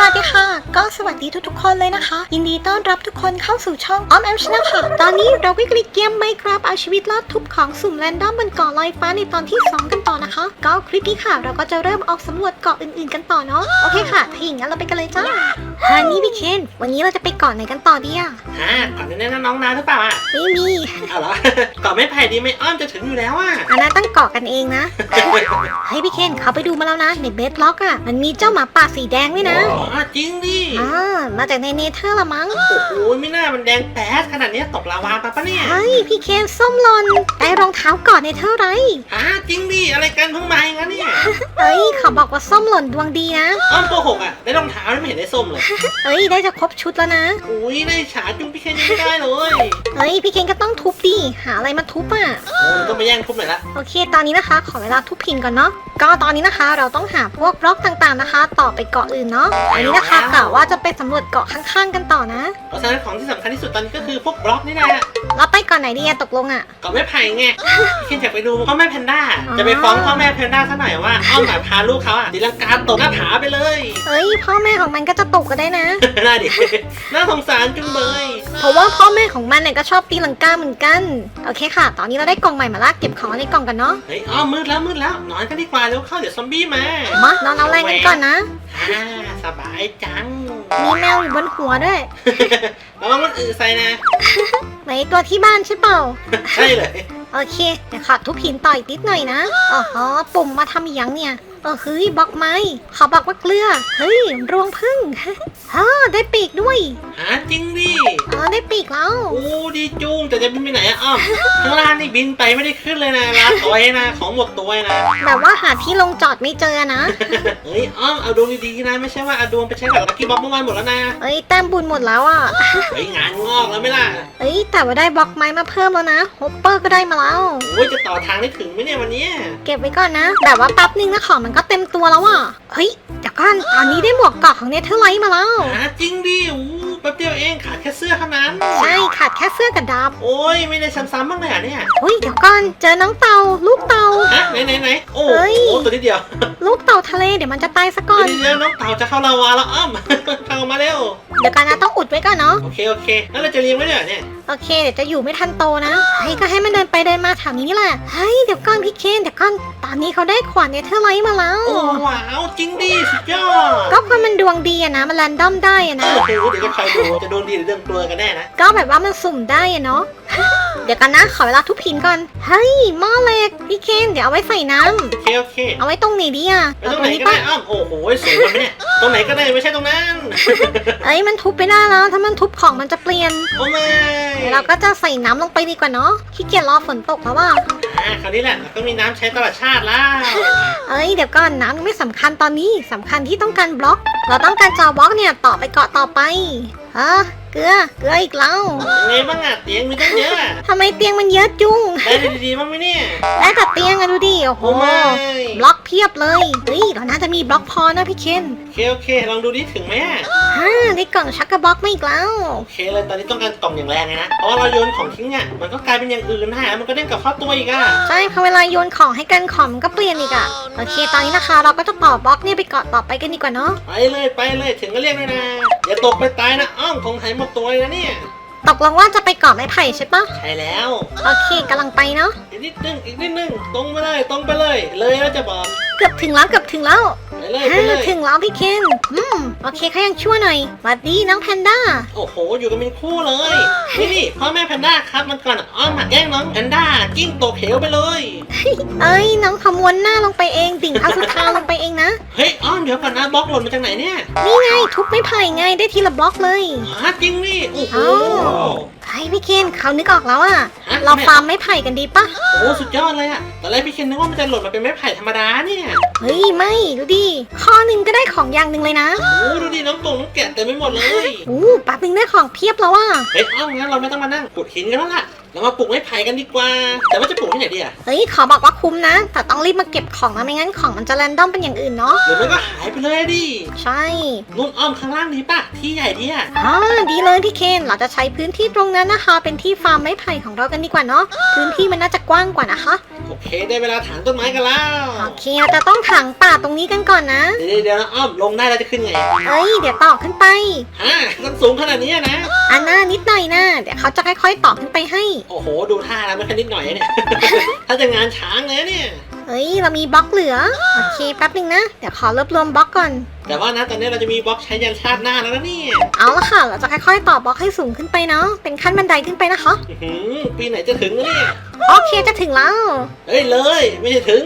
วัสดีค่ะ ก็สวัสดีทุกๆคนเลยนะคะ ยินดีต้อนรับทุกคนเข้าสู่ช่องออมแอมชนะค่ะ ตอนนี้เราก็กลิกเกมไมครับเอาชีวิตรอดทุบของสุ่มแรนดอมบนเกาะลอยฟ้าในตอนที่ 2 กันต่อนะคะ ก็คลิปนี้ค่ะ เราก็จะเริ่มออกสำรวจเกาะอื่นๆกันต่อเนาะโอเคค่ะถ้าอย่างนั้นเราไปกันเลยจ้าฮันนี่พี่เคนวันนี้เราจะไปเกาะไหนกันต่อดีอะฮะก่อนจะแนะนำน้องนาหรือเปล่าอะไม่มีเอาเหรอ ก่อนไม่ไผ่ดีไม่อ้อมจะถึงอยู่แล้วอะอันนั้นตั้งเกาะกันเองนะเฮ้ยพี่เคนเขาไปดูมาแล้วนะในเบสล็อกอะมันมีเจ้าหมาป่าสีแดงด้วยนะอ๋อจริงดิอ่ามาจากในเนเธอร์ละมั้งโอ้โหไม่น่ามันแดงแป๊ดขนาดเนี้ยตกลาวามาปะเนี่ยเฮ้ยพี่เคนส้มหลนได้รองเท้าก่อนในเท่าไรอ่าจริงดิอะไรกันเพิ่งมาเองนะเนี่ยเอ้ยเขาบอกว่าส้มหล่นดวงดีนะอ้อมโกหกอะได้รองเท้าไม่เห็นได้ส้มเลยเอ้ยได้จะครบชุดแล้วนะอุ้ยได้ฉาจุ้งพี่เคนยังไม่ได้เลยเอ้ยพี่เคนก็ต้องทุบดิหาอะไรมาทุบอะโอ้ยต้องไปแย่งทุบหน่อยละโอเค ตอนนี้นะคะ ขอเวลาทุบพินก่อนเนาะก็ตอนนี้นะคะ เราต้องหาพวกบล็อกต่างๆนะคะ ต่อไปเกาะอื่นเนาะอันนี้นะคะกะว่าจะไปสำรวจเกาะข้างๆกันต่อนะ เพราะฉะนั้นของที่สำคัญที่สุดตอนนี้ก็คือพวกบล็อกนี่แหละเราไปก่อนไหนดีอะตกลงอะก่อนไม่ไผ่ไงพี่เคนอยากไปดูพ่อแม่แพนด้าอ๋อจะไปฟ้องพ่อแม่แพนด้าซะหน่อยว่าอ้อมแบบพาลูกเขาอะตีลังกาตกหน้าผาไปเลยเอ้ยพ่อแม่ของมันก็จะตกก็ได้นะ น่าดิน่าสงสารจุงเบยเพราะว่าพ่อแม่ของมันเนี่ยก็ชอบตีลังกาเหมือนกัน โอเคค่ะ ตอนนี้เราได้กล่องใหม่มาละเก็บของในกล่องกันเนาะ เฮ้ยอ้อมมืดแล้วมืดแล้วนอนกันดีกว่าเร็วเข้าเดี๋ยวซอมบี้มา มานอนเอาแรงกันก่อนนะอ่าสบายจัง มีแมวอยู่บนหัวด้วย ระวังมันอือใส่นะ ไหนตัวที่บ้านใช่เปล่า ใช่เลย โอเคเดี๋ยวขอทุบหินต่ออีกนิดหน่อยนะอ๋อฮะปุ่มมาทำอีหยังเนี่ย เออเฮ้ยบล็อกไม้เขาบอกว่าเกลือ เฮ้ยรวงพึ่งฮ่าได้ปีกด้วยหาจริงดิเออได้ปีกแล้ว โอ้ดีจุงแต่จะบินไปไหนอะอ้อมข้างล่างนี่บินไปไม่ได้ขึ้นเลยนะลาถอยนะ ของหมดตัวนะแบบว่าหาที่ลงจอดไม่เจอนะเฮ้ยอ้อมเอาดวงดีๆนะ ไม่ใช่ว่าเอาดวงไปใช้กับลักกี้บ็อกเมื่อวานหมดแล้วนะเอ้ยแต้มบุญหมดแล้วอะเฮ้ยงานงอกแล้วไหม่ล่ะเอ้ยแต่ว่าได้บล็อกไม้มาเพิ่มแล้วนะฮอปเปอร์ก็ได้มาแล้วโอ้ยจะต่อทางได้ถึงไหมเนี่ยวันเนี้ยเก็บไว้ก่อนนะแบบว่าแป๊บนึงนะของมันก็เต็มตัวแล้วอะ เฮ้ยจากกันตอนนี้ได้หมวกเกาะของเนเธอร์ไลท์มาแล้ว หาจริงดิโอ้ แป๊บเดียวเองขาดแค่เสื้อเท่านั้นใช่ขาดแค่เสื้อกับดาบโอ้ยไม่ได้ซ้ำๆบ้างเลยเหรอะเนี่ยเฮ้ยเดี๋ยวก่อนเจอน้องเต่าลูกเต่า ฮะไหนไหนไหนโอ้เฮ้ยโหตัวนิดเดียวลูกเต่าทะเลเดี๋ยวมันจะตายซะก่อน เดี๋ยวเดี๋ยวน้องเต่าจะเข้าลาวาแล้วอ้อมเต่ามาเร็วเดี๋ยวกันนะต้องอุดไว้ก่อนเนาะโอเคโอเคแล้วเราจะเลี้ยงไว้ด้วยเหรอเนี่ยโอเคเดี๋ยวจะอยู่ไม่ทันโตนะเฮ้ยก็ให้มันเดินไปเดินมาแถวนี้นี่แหละเฮ้ยเดี๋ยวก่อนพี่เคนเดี๋ยวก่อนตอนนี้เขาได้ขวานเนเธอร์ไลท์มาแล้ว โอ้ว้าวจริงดิสุดยอดก็เพราะมันดวงดีอะนะมันแรนดอมได้อะนะโอ้โหเดี๋ยวจะคอยดูจะโดนดีหรือเรื่องกลัวกันแน่นะ ก็แบบว่ามันสุ่มได้อะเนาะ เดี๋ยวกันนะ ขอเวลาทุบพินก่อน เฮ้ยหม้อเหล็กพี่เคนเดี๋ยวเอาไว้ใส่น้ำโอเคโอเคเอาไว้ตรงไหนดีอะไปเอาตรงตรไหนงนี้ก็ปะได้อ้อมโอ้โหสูงมันไหมเนี่ยตรงไหนก็ได้ไม่ใช่ตรงนั้นเอ้ยมันทุบไปได้แล้ว ถ้ามันทุบของมันจะเปลี่ยน โอ้ไม่เดี๋ยวเราก็จะใส่น้ำลงไปดีกว่าเนาะขี้เกียจรอฝนตกแล้วว่า อ่าคราวนี้แหละเราก็มีน้ำใช้ตลอดชาติแล้วเอ้ยเดี๋ยวก่อนน้ำยังไม่สำคัญตอนนี้สำคัญที่ต้องการบล็อก เราต้องการจอบล็อกเนี่ยต่อไปเกาะต่อไป ฮะ เกลือ เกลืออีกแล้วยังไงบ้างอะเตียงมีตั้งเยอะอะทำไมเตียงมันเยอะจุงได้ดีๆบ้างไหมเนี่ยได้แต่เตียงอะดูดิ โอ้โห โอ้ไม่ บล็อกเพียบเลยเฮ้ยเราน่าจะมีบล็อกพอนะพี่เคนโอเคโอเคลองดูดิถึงไหมอะฮ่าได้กล่องชักกระบล็อกมาอีกแล้ว โอเคเลยตอนนี้ต้องการกล่องอย่างแรงเลยนะเพราะว่าเราโยนของทิ้งอะมันก็กลายเป็นอย่างอื่นนะมันก็เด้งกลับเข้าตัวอีกอะใช่พอเวลาโยนของให้กันของมันก็เปลี่ยนอีกอะโอเค ตอนนี้นะคะ เราก็จะต่อบล็อกเนี่ยไปเกาะต่อไปกันดีกว่าเนาะ ไปเลยไปเลยถึงก็เรียกเลยนะอย่าตกไปตายนะอ้อมของหายหมดตัวเลยนะเนี่ยตกลงว่าจะไปเกาะไม้ไผ่ใช่ปะใช่แล้วโอเคกำลังไปเนาะอีกนิดนึงอีกนิดนึงตรงไปเลยตรงไปเลย เลยแล้วจะบอก เกือบถึงแล้วเกือบถึงแล้วไป เลยไปฮ่าเลย ถึงแล้วพี่เคนอืมโอเคเขายังชั่วหน่อยหวัดดีน้องแพนด้า โอ้โห อยู่กันเป็นคู่เลย นี่นี่พ่อแม่แพนด้าครับมันก่อนอะอ้อมหักแย่งน้องแพนด้ากิ้งตกเหวไปเลย เอ้ยน้องขมวนหน้าลงไปเองดิ่งพระสุธาลงไปเองนะ เฮ้ยอ้อมเดี๋ยวก่อนนะบล็อกหล่นมาจากไหนเนี่ยนี่ไงทุบไม้ไผ่ไงได้ทีละบล็อกเลยฮะจริงนี่ โอ้โหอ้าวเฮ้ยพี่เคนเขานึกออกแล้วอะฮะ เราฟาร์มไม้ไผ่กันดีปะโอ้สุดยอดเลยอะตอนแรกพี่เคนนึกว่ามันจะหล่นมาเป็นไม้ไผ่ธรรมดาเนี่ยเฮ้ยไม่ดูดิข้อหนึ่งก็ได้ของอย่างหนึ่งเลยนะโอ้ดูดิน้องตรงน้องแกะเต็มไปหมดเลยอู้แป๊บนึงได้ของเพียบแล้วอะเฮ้ยเอ้างั้นเราไม่ต้องมานั่งขุดหินกันแล้วล่ะ เรามาปลูกไม้ไผ่กันดีกว่า แต่ว่าจะปลูกที่ไหนดีอะเฮ้ยขอบอกว่าคุ้มนะ แต่ต้องรีบมาเก็บของนะไม่งั้นของมันจะแรนดอมเป็นอย่างอื่นเนาะหรือไม่ก็หายไปเลยดิใช่นุ่นอ้อมข้างล่างนี้ป่ะที่ใหญ่ดีอะอ่าดีเลยพี่เคนเราจะใช้พื้นที่ตรงนั้นนะคะ เป็นที่ฟาร์มไม้ไผ่ของเรากันดีกว่าเนาะพื้นที่มันน่าจะกว้างกว่านะคะ โอเคได้เวลาถางต้นไม้กันแล้วโอเคเราจะต้องถังป่าตรงนี้กันก่อนนะ เดี๋ยวเดี๋ยวนะอ้อมลงได้แล้วจะขึ้นไงเอ้ยเดี๋ยวต่อขึ้นไปฮะต้นสูงขนาดนี้นะอันหน้านิดหน่อยนะเดี๋ยวเขาจะค่อยๆต่อขึ้นไปให้ โอ้โห ดูท่าแล้วไม่ค่อยนิดหน่อยเนี่ย ถ้าจะงานช้างเลยเนี่ย เฮ้ยเรามีบล็อกเหลือ โอเคแป๊บหนึงนะ เดี๋ยวขอรวบรวมบล็อกก่อน แต่ว่านะตอนนี้เราจะมีบล็อกใช้ยันชาติหน้าแล้วนะเนี่ยเอาละค่ะ เราจะค่อยๆต่อบล็อกให้สูงขึ้นไปเนาะ เป็นขั้นบันไดขึ้นไปนะคะ อื้อหือปีไหนจะถึงวะเนี่ย โอเคจะถึงแล้ว เฮ้ยเลย ไม่ใช่ถึง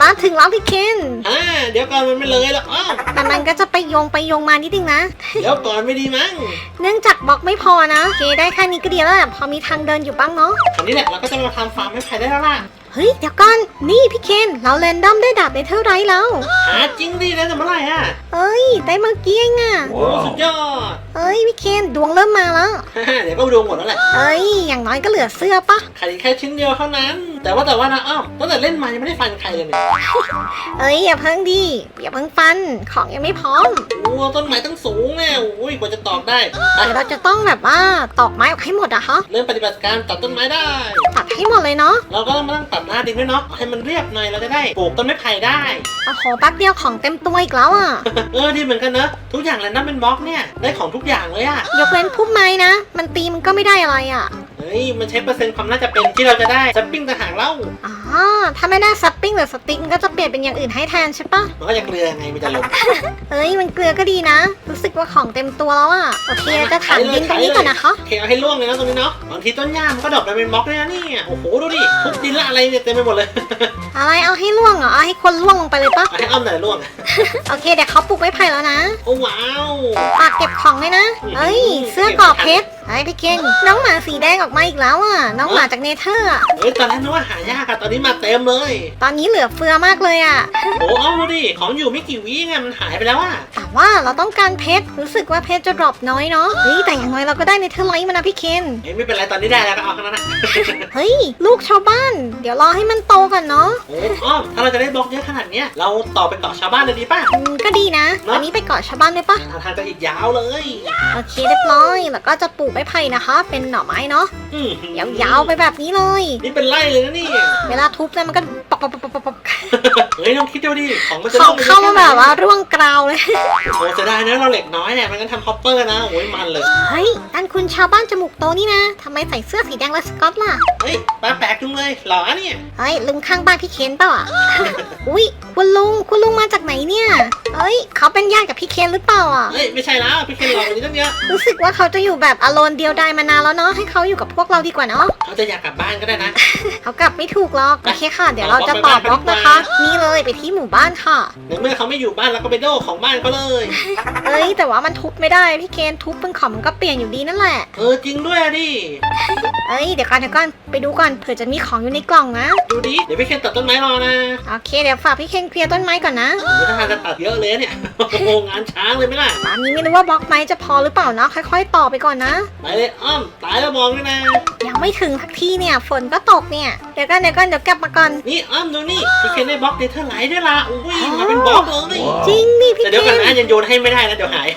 มาถึงแล้วพี่เคนอ่าเดี๋ยวก่อนมันไม่เลยแล้วอ้อมแต่มันก็จะไปโยงไปโยงมานิดนึงนะ เดี๋ยวก่อนไม่ดีมั้งเนื่องจากบล็อกไม่พอนะโอเคได้แค่นี้ก็ดีแล้วแหละพอมีทางเดินอยู่บ้างเนาะคราวนี้แหละเราก็จะมาทำฟาร์มไม้ไผ่ได้แล้วล่ะ เฮ้ยเดี๋ยวก่อน นี่พี่เคน เราเรนดอมได้ดาบเนเธอร์ไรท์แล้ว หาจริงดิแล้วแต่เมื่อไหร่อะเอ้ยได้เมื่อกี้เองอะโอ้สุดยอด เอ้ยพี่เคนดวงเริ่มมาแล้วฮ่าเดี๋ยวก็ดูหมดแล้วแหละเอ้ยอย่างน้อยก็เหลือเสื้อปะขาดอีกแค่ชิ้นเดียวเท่านั้น แต่ว่าแต่ว่านะอ้อมตั้งแต่เล่นมายังไม่ได้ฟันใครเลยเนี่ยเอ้ยอย่าเพิ่งดิอย่าเพิ่งฟันของยังไม่พร้อมโอ้ต้นไม้ตั้งสูงแน่โอ้ยกว่าจะตอกได้ไปเดี๋ยวเราจะต้องแบบว่าตอกไม้ออกให้หมดอะคะเริ่มปฏิบัติการตัดต้นไม้ได้ ตัดให้หมดเลยเนาะเราก็ต้องมานั่งตัดหน้าดินด้วยเนาะให้มันเรียบหน่อยเราจะได้ปลูกต้นไม้ไผ่ได้ โอ้โหแป๊บเดียวของเต็มตัวอีกแล้วอะเออดีเหมือนกันเนอะทุกอย่างเลยนะเป็นบล็อกเนี่ยได้ของทุกอย่างเลยอะยกเว้นพุ่มไม้นะ มันตีมันก็ไม่ได้อะไรอะเฮ้ยมันใช้เปอร์เซ็นต์ความน่าจะเป็นที่เราจะได้สปปิ้งต่างหากเล่า อ๋อ ถ้าไม่ได้ซั ปปิ้งหรือสติ๊กมันก็จะเปลี่ยนเป็นอย่างอื่นให้แทนใช่ปะมันก็จะเกลือไงมันจะลงเอ้ยมันเกลือก็ดีนะ รู้สึกว่าของเต็มตัวแล้วอะโอเคเราจะถามดินตรงนี้ก่อนนะคะโอเคเอาให้ล่วงเลยนะตรงนี้เนาะบางทีต้นหญ้ามันก็ดอกไปเป็นบล็อกเลยนะเนี่ยโอ้โหดูดิทุบดินละอะไรเนี่ยเต็มไปหมดเลยอะไรเอาให้ล่วงเหรอเอาให้คนล่วงลงไปเลยปะเอาให้อ้อมหน่อยล่วงโอเคเดี๋ยวเขาปลูกไม้ไผ่แล้วนะโอ้ว้าวปากเก็บของเลยนะเอ้ยเสื้อกรอบเพชรไอ้พี่เก่งน้องหมาสีแดงออกมาอีกแล้วอะน้องหมาจากเนเธอร์อะเฮ้ยตอนแรกนึกว่าหายากอะตอนนี้มาเต็มเลยตอนนี้เหลือเฟือมากเลยอะโอ้อ้อมดูดิ ของอยู่ไม่กี่วิไงมันหายไปแล้วอะแต่ว่าเราต้องการเพชร รู้สึกว่าเพชรจะดรอปน้อยเนาะ เฮ้ยแต่อย่างน้อยเราก็ได้เนเธอร์ไลท์มานะพี่เคน เฮ้ยไม่เป็นไรตอนนี้ได้แล้วก็เอาแค่นั้นนะเฮ้ย ลูกชาวบ้าน เดี๋ยวรอให้มันโตก่อนเนาะ โอ้อ้อมถ้าเราจะได้บล็อกเยอะขนาดเนี้ยเราต่อไปเกาะชาวบ้านเลยดีป่ะ อืมก็ดีนะเนอะอันนี้ไปเกาะชาวบ้านได้ปะทางทางจะอีกยาวเลย โอเคเรียบร้อย แล้วก็จะปลูกไม้ไผ่นะคะ เป็นหน่อไม้เนาะ อื้อหือยาวๆไปแบบนี้เลย นี่เป็นไร่เลยนะนี่เวลาทุบเนี่ยมันก็ ปอกปอกปอกปอกปอกเฮ้ยลองคิดดูดิของมันจะของล่วงไปเข้ามาแบบว่าเยอะร่วงกราว เลยแค่ไหนโอ้จะได้นะเราเหล็กน้อยเนี่ยมันก็ทำคอปเปอร์นะโอ้ยมันเลย เฮ้ยนั่นคุณชาวบ้านจมูกโตนี่นะทำไมใส่เสื้อสีแดงและสก๊อตล่ะ เฮ้ยปลาแปลกจังเลยหรอเนี่ย เฮ้ยลุงข้างบ้านพี่เคนเปล่าอะ อุ้ยคุณลุงคุณลุงมาจากไหนเนี่ย เฮ้ยเขาเป็นญาติกับพี่เคนหรือเปล่าอะ เฮ้ยไม่ใช่แล้วพี่เคนหลอกกว่านี้ตั้งเยอะรู้สึกว่าเขาจะอยู่แบบอโลนเดียวดายมานานแล้วเนาะให้เขาอยู่กับพวกเราดีกว่าเนาะ เขาจะอยากกลับบ้านก็ได้นะ เขากลับไม่ถูกหรอกโอเคค่ะ เดี๋ยวเราจะต่อบล็อกนะคะ นี่เลยไปที่หมู่บ้านค่ะ ในเมื่อเขาไม่อยู่บ้านเราก็ไปโดของบ้านเขาเลย เอ้ยแต่ว่ามันทุบไม่ได้พี่เคนทุบเป็นของมันก็เปลี่ยนอยู่ดีนั่นแหละ เออจริงด้วยอะดิเอ้ยเดี๋ยวก่อนเดี๋ยวก่อนไปดูก่อนเผื่อจะมีของอยู่ในกล่องนะ ดูดิเดี๋ยวพี่เคนตัดต้นไม้รอนะโอเคเดี๋ยวฝากพี่เคนเคลียร์ต้นไม้ก่อนนะไม่ถ้าทางจะตัดเยอะเลยเนี่ย โอ้โหงานช้างเลยไหมล่ะตอนนี้ไม่รู้ว่าบล็อกไม้จะพอหรือเปล่านะค่อย ๆ ต่อไปก่อนนะ ไปเลยอ้อมตายแล้วมองด้วยนะ ยังไม่ถึงทักทีเนี่ย ฝนก็ตกเนี่ยเดี๋ยวกันเดี๋ยวกันเดี๋ยวกลับมาก่อนนี่อ้อมดูนี่พี่เคนได้บล็อกเดเทอร์ไลท์ด้วยล่ะอุ้ยมาเป็นบล็อกเลยจริงดิพี่แต่เคนเดี๋ยวกันนะยังโยนให้ไม่ได้นะเดี๋ยวหาย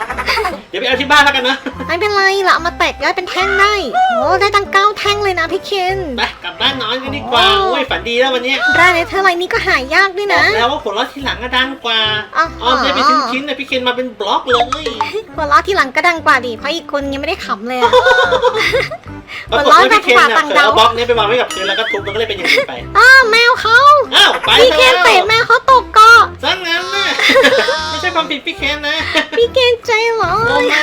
เดี๋ยวไปเอาที่บ้านแล้วกันนะไม่เป็นไรเราเอามาแตกย่อยเป็นแท่งได้โอ้ได้ตั้งเก้าแท่งเลยนะพี่เคนไปกลับบ้านนอนกันดีกว่าโอ้ยฝันดีแล้ววันเนี้ยได้ในเท่าไรนี้ก็หายากด้วยบอนะกแล้วว่าผลลัพธ์ที่หลังก็ดังกว่าอ๋ออ้อมได้ไปนชิ้นๆนะพี่เคนมาเป็นบล็อกเลย หัวเราะที่หลังก็ดังกว่าดิเพราะอีกคนยังไม่ได้ขำเลยอะปรากฏว่าพี่เคนน่ะเผลอเอาบล็อกนี้ไปวางไว้กับพื้นแล้วก็ทุบมันก็เลยเป็นอย่างนี้ไป อ้าวแมวเขาอ้าวไปพี่ซะเคนแล้วเตะแมวเขาตกเกาะซะงั้นนะไม่ใช่ความผิดพี่เคนนะพี่เคนใจร้อโอ้ย ไม่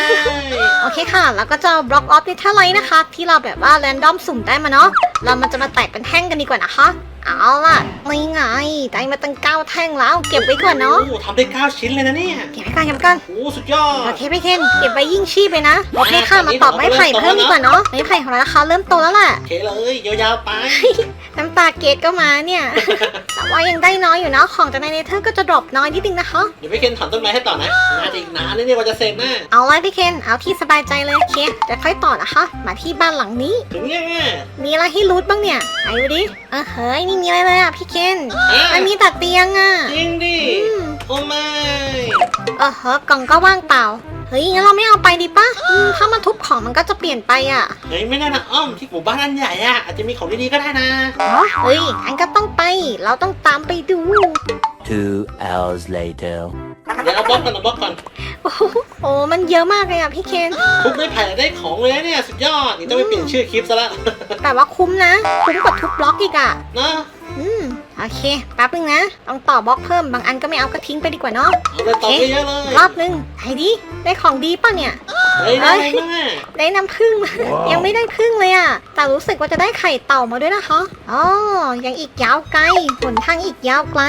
โอเคค่ะ แล้วก็จะบล็อกออฟในเท่าไรนะคะ ที่เราแบบว่าแรนดอมสุ่มได้มาเนาะ เรามันจะมาแตกเป็นแท่งกันดีกว่านะคะ เอาล่ะนี่ไงได้มาตั้งเก้าแท่งแล้วเก็บไว้ก่อนเนาะโอ้ทำได้เก้าชิ้นเลยนะเนี่ยเก็บไว้ก่อนเก็บไว้ก่อน โอ้สุดยอด โอเคพี่เคนเก็บไว้ยิ่งชีพเลยนะ โอเคค่ะมาตอบไม้ไผ่เพิ่มดีกว่าเนาะไม้ไผ่ของเรานะคะเริ่มโตแล้วแหละโอเคเลยยาวๆไป น้ำตาเกตก็มาเนี่ย แต่ว่ายังได้น้อยอยู่เนาะของจากในเนเธอร์ก็จะดรอปน้อยนิดนึงนะคะ เดี๋ยวพี่เคนถอนต้นไม้ให้ต่อนะน่าจะอีกนานเลยเนี่ยกว่าจะเสร็จนะเอาเลยพี่เคนเอาที่สบายใจเลยโอเคเดี๋ยวค่อยต่อนะคะ มาที่บ้านหลังนี้ ถึงยังอะมีอะไรให้รูทบ้างเนี่ยไหนดูดิเออเฮ้ยนี่มีอะไรเลยอะพี่เคนอะมันมีแต่เตียงอะจริงดิอืมโอ้ไม่เออเฮ้ยกล่องก็ว่างเปล่า เฮ้ยงั้นเราไม่เอาไปดีปะอืมถ้ามันทุบของมันก็จะเปลี่ยนไปอะเฮ้ยไม่แน่นะอ้อมที่หมู่บ้านอันใหญ่อะอาจจะมีของดีๆก็ได้นะเฮ้ยอันก็ต้องไป เราต้องตามไปดู Two hours later. เดี๋ยวเอาบล็อกก่อนเอาบล็อกก่อนโอ้โหโอ้มันเยอะมากเลยอะพี่เคน ทุบได้ไผ่ได้ของเลยนะเนี่ยสุดยอดนี่ต้องไปเปลี่ยนชื่อคลิปซะละ แต่ว่าคุ้มนะคุ้มกว่าทุบบล็อกอีกอะเนาะอืม โอเคแป๊บนึงนะต้องต่อบล็อกเพิ่มบางอันก็ไม่เอาก็ทิ้งไปดีกว่าเนาะเอาเลยต่อไปเยอะเลยรอบนึงไอ้ดิได้ของดีป่ะเนี่ย เฮ้ยได้อะไรบ้างอะได้น้ำผึ้งมายังไม่ได้ผึ้งเลยอะ แต่รู้สึกว่าจะได้ไข่เต่ามาด้วยนะคะอ๋อยังอีกยาวไกลหนทางอีกยาวไกล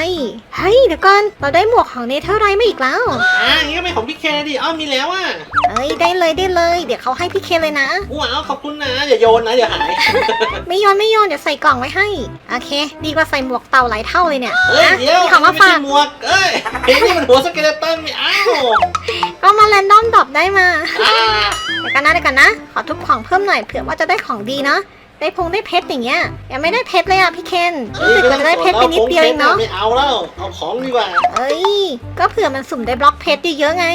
เฮ้ยเดี๋ยวก่อนเราได้หมวกของเนเธอร์ไรมาอีกแล้วอ่าอย่างนี้ก็เป็นของพี่เคดิอ้อมมีแล้วอะเอ้ยได้เลยได้เลย เดี๋ยวเขาให้พี่เคนเลยนะว้าวขอบคุณนะอย่าโยนนะเดี๋ยวหาย ไม่โยนไม่โยนเดี๋ยวใส่กล่องไว้ให้โอเค ดีกว่าใส่หมวกเต่าหลายเท่าเลยเนี่ยเฮ้ยนะเดี๋ยวมีของมาไม่ฝาใช่กหมวกเอ้ยเฮ้ยนี่มันหัวสเกเลตันไม่เอา ก็มาแรนดอมดรอปได้มาอ่าเดี๋ยวกันนะเดี๋ยวกันนะ ขอทุบของเพิ่มหน่อยเผื่อว่าจะได้ของดีนะได้พงได้เพชรอย่างเงี้ย ยังไม่ได้เพชรเลยอะพี่เคนรู้สึกว่าจะได้เพชรไปนิดเดียวเองเนาะ ไม่เอาแล้ว เอาของดีกว่า เอ้ย ก็เผื่อมันสุ่มได้บล็อกเพชรเยอะๆไง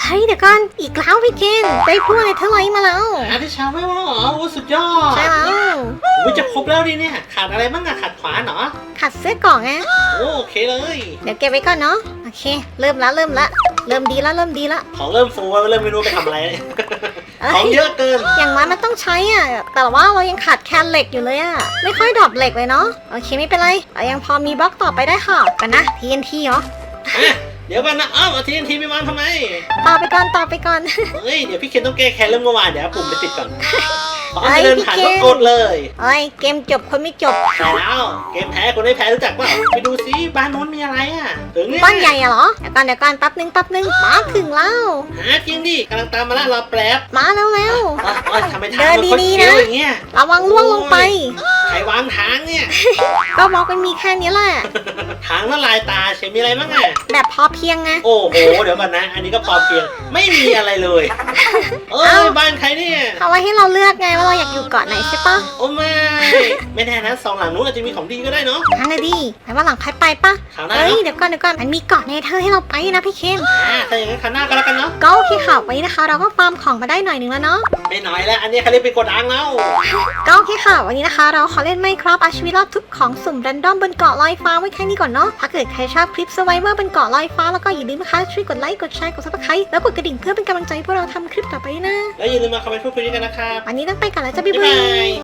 เฮ้ยเดี๋ยวก่อน อีกแล้วพี่เคน ได้พวกอะไรเท่าไหร่มาแล้วอาที่ชาวไม่ว่าเหรอโอ้สุดยอดใช่แล้ววิจะครบแล้วดิเนี่ย ขาดอะไรบ้างอะขาดขวานเหรอ ขัดเสื้อก่อนไงโอ้โอเคเลย เดี๋ยวเก็บไว้ก่อนเนาะ โอเค เริ่มละเริ่มละ เริ่มดีละเริ่มดีละ ของเริ่มฟูแล้วเริ่มไม่รู้ไปทำอะไรเอ้ของยเยอะเกิน อย่างน้อยมันต้องใช้อะ แต่ว่าเรายังขาดแคลนเหล็กอยู่เลยอะ ไม่ค่อยดรอปเหล็กเลยเนาะ โอเคไม่เป็นไรเรายังพอมีบล็อกต่อไปได้ค่ะกันนะ TNT เหรออะเดี๋ยวกันนะอ้าวเอาทีนทีไปวางทำไม ต่อไปก่อนต่อไปก่อน เฮ้ย เดี๋ยวพี่เคนต้องแก้แค้นเรื่องเมื่อวานเดี๋ยวเอาปุ่มไปติดก่อน พอเฮ้จะยเดินผ่านพี่ก็เคนกดเลยเอ้ยเกมจบคนไม่จบใช่แล้วเกมแพ้คนไม่แพ้รู้จักเปล่าไปดูซิบ้านโน้นมีอะไรอะ ถึงเนี่ยบ้านใหญ่อะเหรอเดี๋ยวก่อนเดี๋ยวก่อนแป๊บนึงแป๊บนึงมาถึงแล้วหาจริงดิกำลังตามมาแล้วรอแป๊บมาแล้วแล้วอะอะทำไมทางเดินมันคดดีๆเคี้ยวนะอย่างเงี้ย ระวังล่วงลงไปใค รวางทางเนี่ย ก็บล็อกมันมีแค่นี้แหละ ทางละลายตาเฉยมีอะไรบ้างอะ แบบพอเพียงไง โอ้โห เดี๋ยวก่อนนะ อันนี้ก็พอเพียง ไม่มีอะไรเลย เอ้เอ้ายบ้านใครเนี่ยเขาไว้ให้เราเลือกไงว่าเราอยากอยู่เกาะไหนใช่ปะโอ้ไม่ ไม่แน่นะสองหลังนู้นอาจจะมีของดีก็ได้เนาะนั่นเลยดิแต่ว่าหลังใครไปปะข่าวหน้าเฮ้ย เนาะเดี๋ยวก่อนเดี๋ยวก่อนมันมีเกาะเนเธอร์ให้เราไปนะพี่เคนอ่าถ้าอย่างนั้นข่าวหน้าก็แล้วกันเนาะ ก็โอเคค่ะวันนี้นะคะ เราก็ฟาร์มของมาได้หน่อยหนึ่งแล้วเนาะ ไม่น้อยแล้ว อันนี้เขาเรียกเป็นโกดังแล้ว ก็โอเคค่ะวันนี้นะคะ เราขอเล่นไมครับอาชีวิตรอดทุกของสุ่มแรนดอมบนเกาะลอยฟ้าไว้แค่นี้ก่อนเนาะ ถ้าเกิดใครชอบคลิปสไวเวอร์บนเกาะลอยฟ้าแล้วก็อย่าลืมนะคะช่วยกดไลค์ กดแชร์ กดซับสไครต์แล้วกดกระดิ่งเพื่อเป็นกำลังใจให้พวกเราทำคลิปต่อไปด้วยนะ แล้วอย่าลืมมาคอมเมนต์พูดคุยกันนะครับวันนี้ต้องไปก่อนแล้วจ้ะบ๊ายบ๊ายบาบายย